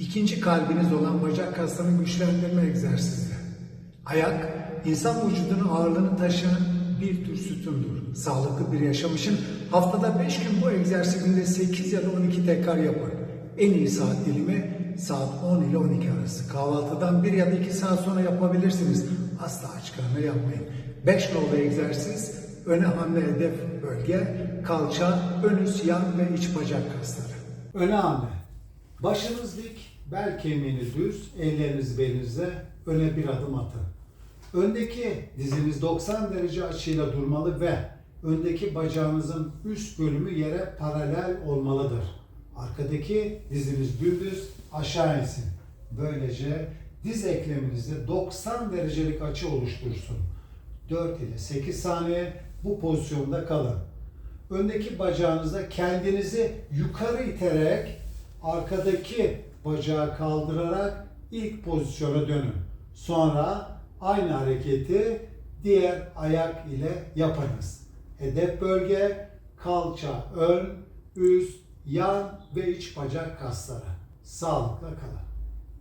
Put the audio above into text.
İkinci kalbiniz olan bacak kaslarını güçlendirme egzersizi. Ayak, insan vücudunun ağırlığını taşıyan bir tür sütundur. Sağlıklı bir yaşam için haftada 5 gün bu egzersizinde 8 ya da 12 tekrar yapın. En iyi saat dilimi saat 10 ile 12 arası. Kahvaltıdan 1 ya da 2 saat sonra yapabilirsiniz. Asla aç karnına yapmayın. 5 nolu egzersiz, öne hamle hedef bölge, kalça, ön üst, yan ve iç bacak kasları. Öne hamle. Başınız dik, bel kemiğini düz, elleriniz belinize, öne bir adım atın. Öndeki diziniz 90 derece açıyla durmalı ve öndeki bacağınızın üst bölümü yere paralel olmalıdır. Arkadaki diziniz dümdüz aşağı insin. Böylece diz ekleminizde 90 derecelik açı oluştursun. 4 ile 8 saniye bu pozisyonda kalın. Öndeki bacağınızda kendinizi yukarı iterek arkadaki bacağı kaldırarak ilk pozisyona dönün. Sonra aynı hareketi diğer ayak ile yapınız. Hedef bölge kalça, ön, üst, yan ve iç bacak kasları. Sağlıkla kalın.